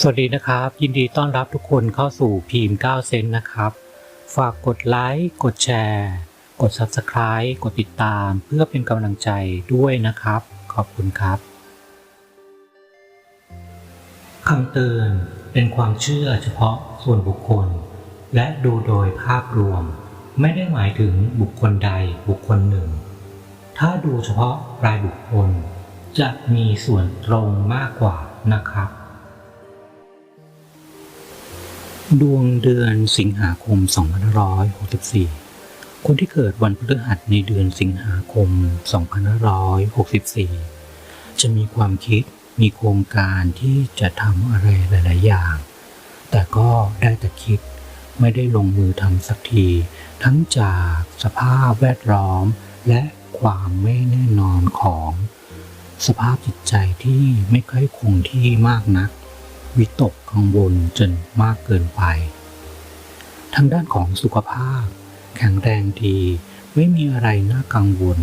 สวัสดีนะครับ ยินดีต้อนรับทุกคนเข้าสู่พีม9เซนนะครับ ฝากกดไลค์กดแชร์ กด Subscribe กดติดตาม เพื่อเป็นกำลังใจด้วยนะครับ ขอบคุณครับคำเตือนเป็นความเชื่อเฉพาะส่วนบุคคล และดูโดยภาพรวม ไม่ได้หมายถึงบุคคลใดบุคคลหนึ่ง ถ้าดูเฉพาะรายบุคคล จะมีส่วนตรงมากกว่านะครับ ดวงเดือนสิงหาคม 2564 คนที่เกิดวันพฤหัสในเดือนสิงหาคม 2564 จะมีความคิด มีโครงการที่จะทำอะไรหลาย ๆ อย่าง แต่ก็ได้แต่คิด ไม่ได้ลงมือทำสักที ทั้งจากสภาพแวดล้อม และความไม่แน่นอนของ สภาพจิตใจที่ไม่ค่อยคงที่มากนัก วิตกกังวลจนมากเกินไป ทางด้านของสุขภาพ แข็งแรงดี ไม่มีอะไรน่ากังวล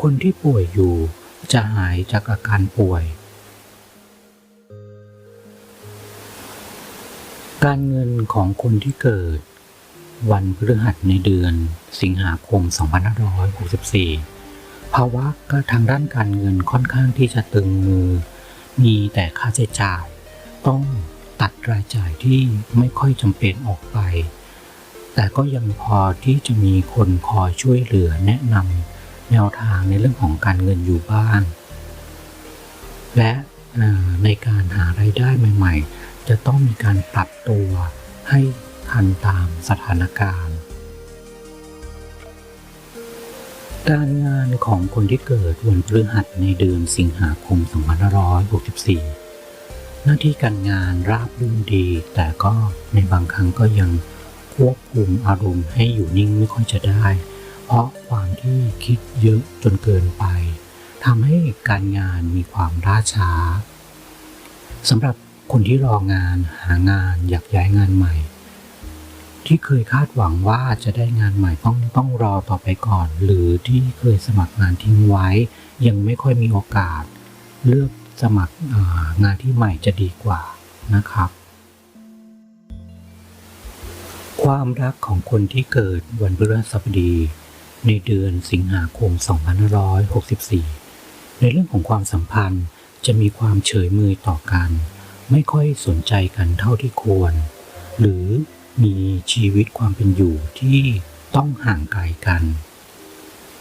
คนที่ป่วยอยู่จะหายจากอาการป่วย การเงินของคนที่เกิด วันพฤหัสในเดือน สิงหาคม 2564 ภาวะก็ทางด้านการเงินค่อนข้างที่จะตึงมือ มีแต่ค่าใช้จ่าย ต้องตัดรายจ่ายที่ไม่ค่อยจำเป็นออกไป แต่ก็ยังพอที่จะมีคนคอยช่วยเหลือแนะนำแนวทางในเรื่องของการเงินอยู่บ้าง และในการหารายได้ใหม่ ๆ จะต้องมีการปรับตัวให้ทันตามสถานการณ์ การงานของคนที่เกิดวันพฤหัสในเดือนสิงหาคม 2564 หน้าที่การงานราบรื่นดี แต่ก็ในบางครั้งก็ยังควบคุมอารมณ์ให้อยู่นิ่งไม่ค่อยจะได้ เพราะความที่คิดเยอะจนเกินไปทำให้การงานมีความล่าช้าสำหรับคนที่รองานหางานอยากย้ายงานใหม่ ที่เคยคาดหวังว่าจะได้งานใหม่ต้องต้องรอต่อไปก่อน หรือที่เคยสมัครงานทิ้งไว้ ยังไม่ค่อยมีโอกาส เลือก สมัครงานที่ใหม่จะดีกว่านะครับ ความรักของคนที่เกิดวันพฤหัสบดี ในเดือนสิงหาคม 2564 ในเรื่องของความสัมพันธ์จะมีความเฉยเมยต่อกัน ไม่ค่อยสนใจกันเท่าที่ควร หรือมีชีวิตความเป็นอยู่ที่ต้องห่างไกลกัน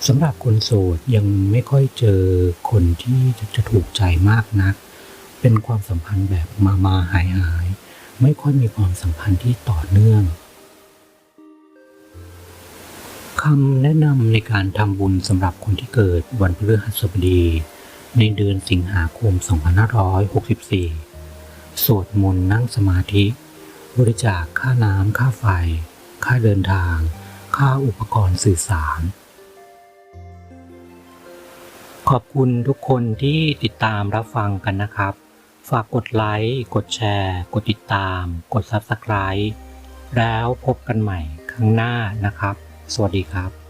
สำหรับคนโสดยังไม่ค่อยเจอคนที่จะถูกใจมากนัก เป็นความสัมพันธ์แบบมามาหายหายไม่ค่อยมีความสัมพันธ์ที่ต่อเนื่องคำแนะนำในการทำบุญสำหรับคนที่เกิดวันพฤหัสบดี ในเดือนสิงหาคม 2564 สวดมนต์นั่งสมาธิ บริจาคค่าน้ำค่าไฟ ค่าเดินทาง ค่าอุปกรณ์สื่อสาร ขอบคุณทุกคนที่ติดตามรับฟังกันนะครับ ฝากกดไลค์ กดแชร์ กดติดตาม กด Subscribe แล้วพบกันใหม่ครั้งหน้านะครับ สวัสดีครับ